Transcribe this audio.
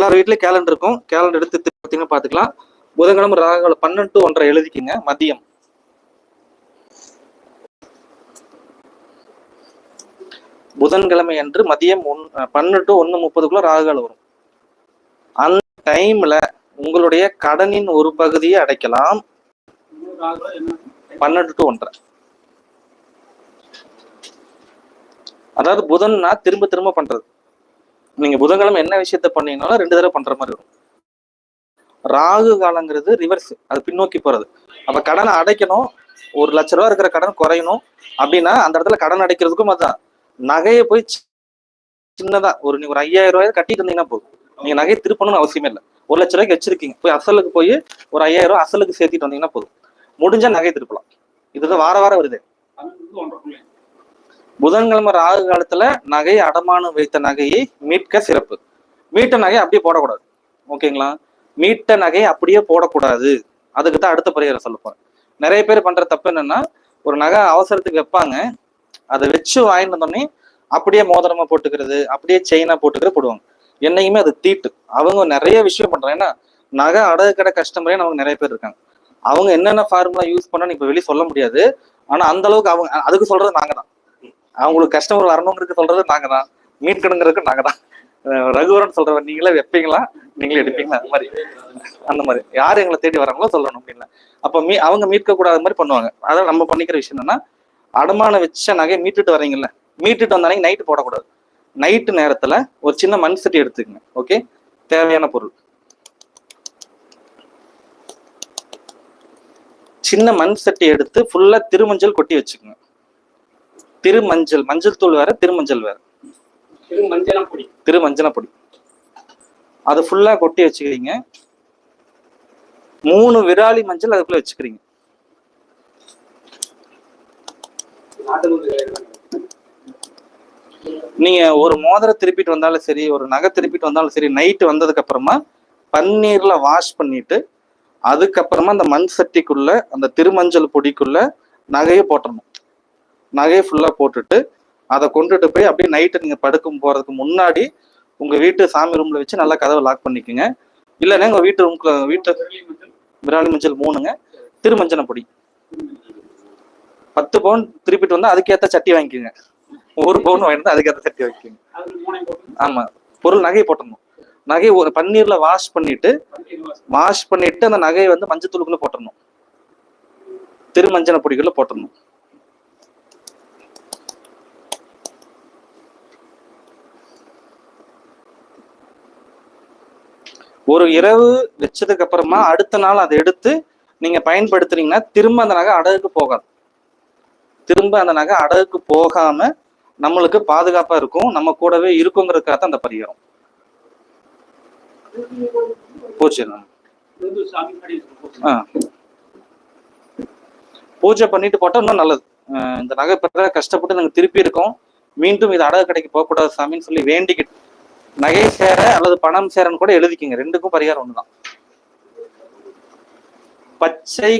எல்லார் வீட்லயும் கேலண்டர் இருக்கும். கேலண்டர் எடுத்து பார்த்தீங்கன்னா பாத்துக்கலாம். புதன்கிழமை ராகுல பன்னெண்டு ஒன்றரை எழுதிக்கிங்க. மதியம். புதன்கிழமை அன்று மதியம் ஒன் பன்னெண்டு ஒன்று முப்பதுக்குள்ள ராகுகாலம் வரும். அந்த டைம்ல உங்களுடைய கடனின் ஒரு பகுதியை அடைக்கலாம். பன்னெண்டு டு ஒன்றரை. அதாவது புதன்னா திரும்ப திரும்ப பண்றது. நீங்க புதன்கிழமை என்ன விஷயத்த பண்ணீங்கனாலும் ரெண்டு தடவை பண்ற மாதிரி வரும். ராகு காலங்கிறது ரிவர்ஸ் அது பின்னோக்கி போறது. அப்ப கடனை அடைக்கணும். ஒரு லட்ச ரூபா இருக்கிற கடன் குறையணும். அப்படின்னா அந்த இடத்துல கடன் அடைக்கிறதுக்கும் அதுதான் நகையை போய் சின்னதா ஒரு நீங்க ஒரு ஐயாயிரம் ரூபாய் கட்டிட்டு இருந்தீங்கன்னா போதும். நீங்க நகையை திருப்பணும்னு அவசியமே இல்லை. ஒரு லட்ச ரூபாய்க்கு வச்சிருக்கீங்க. போய் அசலுக்கு போய் ஒரு ஐயாயிரம் ரூபாய் அசலுக்கு சேர்த்திட்டு வந்தீங்கன்னா போதும். முடிஞ்சா நகையை திருப்பலாம். இதுதான் வார வாரம் வருது. புதன்கிழமை ராகு காலத்துல நகை அடமானம் வைத்த நகையை மீட்க சிறப்பு. மீட்ட நகை அப்படியே போடக்கூடாது. ஓகேங்களா? மீட்ட நகை அப்படியே போடக்கூடாது. அதுக்கு தான் அடுத்த பரிகாரம் சொல்ல போறேன். நிறைய பேர் பண்ற தப்பு என்னன்னா ஒரு நகை அவசரத்துக்கு வைப்பாங்க. அதை வச்சு வாங்கிட்டு வந்தோடனே அப்படியே மோதிரமா போட்டுக்கிறது அப்படியே செயினா போட்டுக்கிறது போடுவாங்க. என்னைக்குமே அது தீட்டு. அவங்க நிறைய விஷயம் பண்றாங்க. ஏன்னா நகை அடகு கடை கஸ்டமரே நமக்கு நிறைய பேர் இருக்காங்க. அவங்க என்னென்ன ஃபார்முலா யூஸ் பண்ணா இப்ப வெளியே சொல்ல முடியாது. ஆனா அந்த அளவுக்கு அவங்க அதுக்கு சொல்றது நாங்க தான் அவங்களுக்கு கஸ்டமர் வரணுங்கிறது சொல்றது நாங்க தான் மீட்கணுங்கிறதுக்கு நாங்க தான் ரகுவரன் சொல்றவர் நீங்களே வைப்பீங்களா? நீங்களே எடுப்பீங்களா? அந்த மாதிரி. அந்த மாதிரி. யார் எங்களை தேடி வராங்களோ சொல்லணும் அப்படின்னா. அப்போ மீ அவங்க மீட்க கூடாத மாதிரி பண்ணுவாங்க. அதான் நம்ம பண்ணிக்கிற விஷயம் என்னன்னா அடமானம் வச்ச நகையை மீட்டுட்டு வரீங்கல்ல மீட்டுட்டு வந்தானே நைட்டு போடக்கூடாது. நைட்டு நேரத்துல ஒரு சின்ன மண் சட்டி எடுத்துக்கங்க. ஓகே தேவையான பொருள். சின்ன மண் சட்டி எடுத்து ஃபுல்லா திருமஞ்சள் கொட்டி வச்சுக்கோங்க. திருமஞ்சள் மஞ்சள் தூள் வேற திருமஞ்சள் வேற. மஞ்சளம் பொடி திருமஞ்சன பொடி அதை ஃபுல்லா கொட்டி வச்சுக்கிறீங்க. மூணு விராலி மஞ்சள் அதுக்குள்ள வச்சுக்கிறீங்க. நீங்க ஒரு மோதிரம் திருப்பிட்டு வந்தாலும் சரி ஒரு நகை திருப்பிட்டு வந்தாலும் சரி நைட்டு வந்ததுக்கு அப்புறமா பன்னீர்ல வாஷ் பண்ணிட்டு அதுக்கப்புறமா அந்த மண் சட்டிக்குள்ள அந்த திருமஞ்சள் பொடிக்குள்ள நகையை போட்டுறணும் நகையை ஃபுல்லா போட்டுட்டு அதை கொண்டுட்டு போய் அப்படியே நைட்டு நீங்க படுக்கும் போறதுக்கு முன்னாடி உங்க வீட்டு சாமி ரூம்ல வச்சு நல்லா கதவை லாக் பண்ணிக்கோங்க. இல்லைன்னா உங்க வீட்டு ரூம்குள்ள வீட்டு விராலி மஞ்சள் மூணுங்க திருமஞ்சன பொடி. பத்து பவுன் திருப்பிட்டு வந்தா அதுக்கேத்த சட்டி வாங்கிக்கோங்க. ஒரு பவுன் வாங்கிட்டு அதுக்கேத்த சட்டி வாங்கிக்கோங்க. ஆமாம் ஆமா பொருள் நகையை போட்டணும் நகையை ஒரு பன்னீர்ல வாஷ் பண்ணிட்டு வாஷ் பண்ணிட்டு அந்த நகையை வந்து மஞ்சத்தூளுக்குள்ள போட்டுடணும். திருமஞ்சன பொடிக்குள்ள போட்டுடணும். ஒரு இரவு வச்சதுக்கு அப்புறமா அடுத்த நாள் அதை எடுத்து நீங்க பயன்படுத்துறீங்கன்னா திரும்ப அந்த நகை அடகுக்கு போகாது. திரும்ப அந்த நகை அடகுக்கு போகாம நம்மளுக்கு பாதுகாப்பா இருக்கும். நம்ம கூடவே இருக்குங்கிறதுக்காக தான் அந்த பரிகாரம். போச்சு பூஜை பண்ணிட்டு போட்டா இன்னும் நல்லது. இந்த நகை பெற கஷ்டப்பட்டு நாங்க திருப்பி இருக்கோம். மீண்டும் இது அடகு கடைக்கு போகக்கூடாது சாமின்னு சொல்லி வேண்டிக்கிட்டு நகை சேர அல்லது பணம் சேரன்னு கூட எழுதிக்கிங்க. ரெண்டுக்கும் பரிகாரம் ஒண்ணுதான். பச்சை